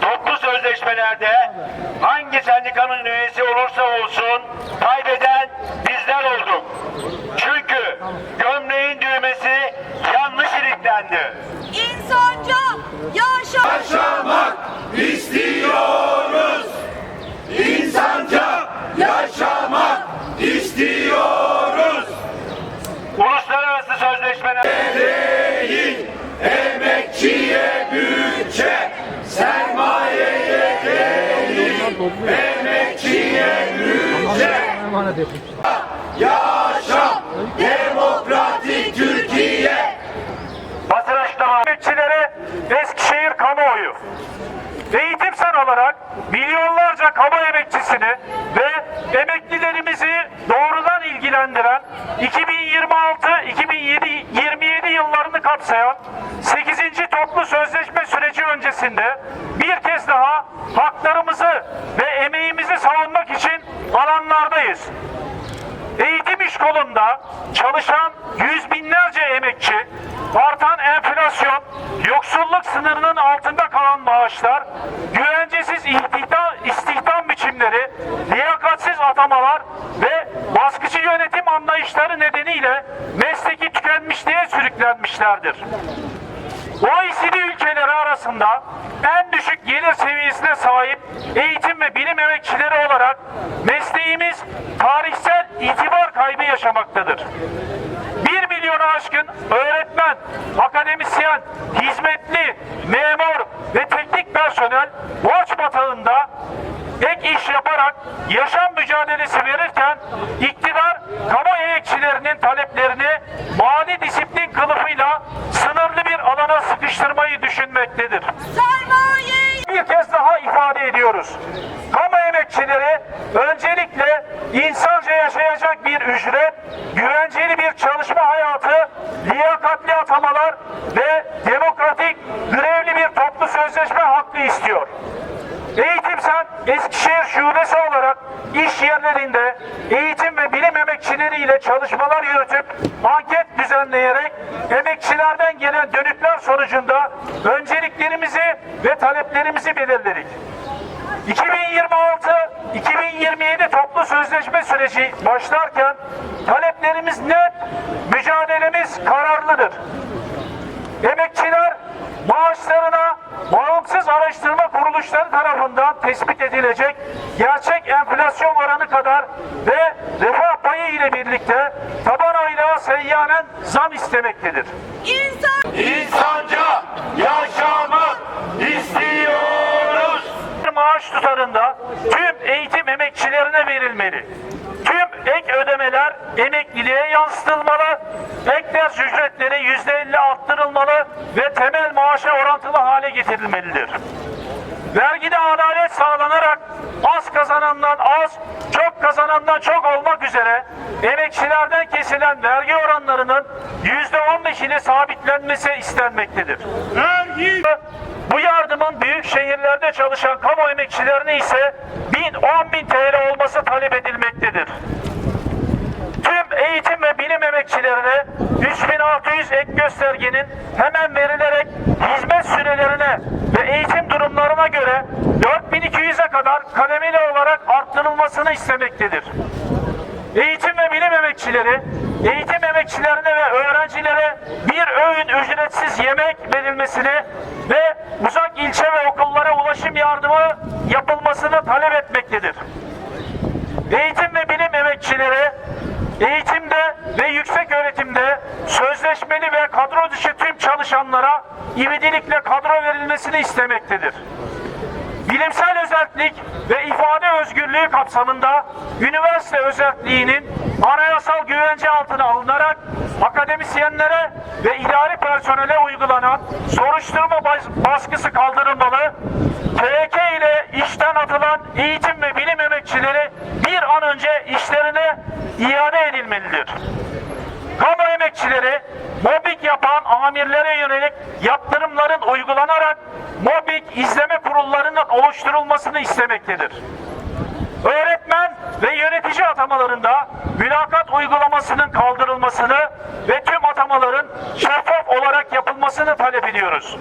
Toplu sözleşmelerde hangi sendikanın üyesi olursa olsun kaybeden bizler olduk. Çünkü gömleğin düğmesi yanlış iliklendi. İnsanca yaşa. yaşamak istiyoruz. İnsanca yaşamak istiyoruz. Uluslararası sözleşmeler Değil emekçiye bütçe, sermayeye değil emekçiye bütçe. Yaşa demokratik Türkiye. basın açıklama emekçileri Eskişehir kamuoyu. Eğitimsel olarak milyonlarca kamu emekçisini ve emeklilerimizi doğrudan ilgilendiren 2026-2027 yıllarını kapsayan 8. toplu sözleşme süreci öncesinde bir kez daha haklarımızı ve emeğimizi savunmak için alanlardayız. Eğitim iş kolunda çalışan yüz binlerce emekçi, artan enflasyon, yoksulluk sınırının altında kalan maaşlar, güvencesiz istihdam, istihdam biçimleri, liyakatsiz atamalar ve baskıcı yönetim anlayışları nedeniyle mesleki tükenmişliğe sürüklenmişlerdir. OECD ülkeleri arasında en düşük gelir seviyesine sahip eğitim ve bilim emekçileri olarak mesleğimiz tarihsel itibar kaybı yaşamaktadır. 1 milyonu aşkın öğretmen, akademisyen, hizmetli, memur ve teknik personel borç batağında ek iş yaparak yaşam mücadelesi verirken iktidar kamu emekçilerinin taleplerini mali disiplin kılıfıyla bir alana sıkıştırmayı düşünmektedir. Sermaye. Bir kez daha ifade ediyoruz. Kamu emekçileri öncelikle insanca yaşayacak bir ücret, güvenceli bir çalışma hayatı, liyakatli atamalar ve demokratik, grevli bir toplu sözleşme hakkı istiyor. Eğitimsen Eskişehir Şubesi olarak iş yerlerinde eğitim ve bilim emekçileriyle çalışmalar yürütüp anket düzenleyerek emekçilerden gelen dönütler sonucunda önceliklerimizi ve taleplerimizi belirledik. 2026-2027 toplu sözleşme süreci başlarken taleplerimiz net, mücadelemiz kararlıdır. Emekçiler maaşlarına bağımsız araştırma kuruluşları tarafından tespit edilecek gerçek enflasyon oranı kadar ve refah payı ile birlikte taban aylığa seyyanen zam istemektedir. İnsan. İnsanca yaşamak istiyoruz. maaş tutarında tüm eğitim emekçilerine verilmeli. Tüm ek ödemeler emekliliğe yansıtılmalı, ek ders ücretleri yüzde elli arttırılmalı ve temel maaşa orantılı hale getirilmelidir. Vergide adalet sağlanarak az kazanandan az, çok kazanandan çok olmak üzere emekçilerden kesilen vergi oranlarının yüzde on beşine sabitlenmesi istenmektedir. Bu yardımın büyük şehirlerde çalışan kamu emekçilerine ise 1000 10 bin TL olması talep edilmektedir. Tüm eğitim ve bilim emekçilerine 3600 ek göstergenin hemen verilerek hizmet sürelerine ve eğitim durumlarına göre 4200'e kadar kademeli olarak arttırılmasını istemektedir. Eğitim ve bilim emekçileri, eğitim emekçilerine ve öğrencilere bir öğün ücretsiz yemek verilmesini ve uzak ilçe ve okullara ulaşım yardımı yapılmasını talep etmektedir. Eğitim ve bilim emekçileri eğitimde ve yüksek öğretimde sözleşmeli ve kadro dışı tüm çalışanlara ivedilikle kadro verilmesini istemektedir. Bilimsel özellik ve ifade özgürlüğü kapsamında üniversite özelliğinin anayasal güvence altına alınarak akademisyenlere ve idari personele uygulanan soruşturma bas- baskısı kaldırılmalı, TK ile işten atılan eğitim ve bilim emekçileri bir an önce edilmelidir. Kamu emekçileri mobbing yapan amirlere yönelik yaptırımların uygulanarak mobbing izleme kurullarının oluşturulmasını istemektedir. Öğretmen ve yönetici atamalarında mülakat uygulamasının kaldırılmasını ve tüm atamaların şeffaf olarak yapılmasını talep ediyoruz.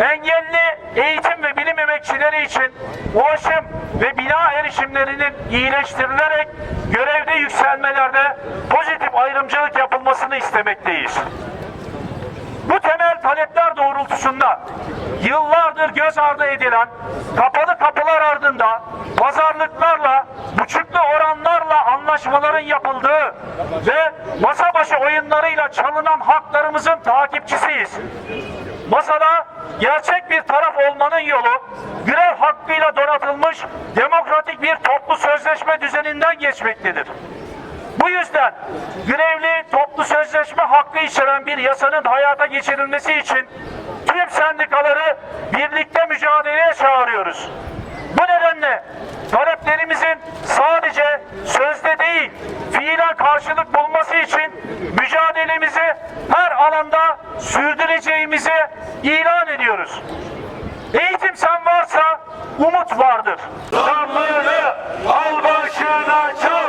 Engelli eğitim ve bilim emekçileri için ulaşım ve bina erişimlerinin iyileştirilerek görevde yükselmelerde pozitif ayrımcılık yapılmasını istemekteyiz. Bu temel talepler doğrultusunda yıllardır göz ardı edilen kapalı kapılar ardında pazarlıklarla, buçuklu oranlarla anlaşmaların yapıldığı ve masa başı oyunlarıyla çalınan haklarımızın takipçisiyiz. Masada gerçek bir taraf olmanın yolu grev hakkıyla donatılmış demokratik bir toplu sözleşme düzeninden geçmektedir. Bu yüzden grevli toplu sözleşme hakkı içeren bir yasanın hayata geçirilmesi için tüm sendikaları birlikte mücadeleye çağırıyoruz. Bu nedenle taleplerimizin sadece sözde değil, fiilen karşılık bulması için alanda sürdüreceğimizi ilan ediyoruz. Eğitim sen varsa umut vardır. Damlını al başına çal.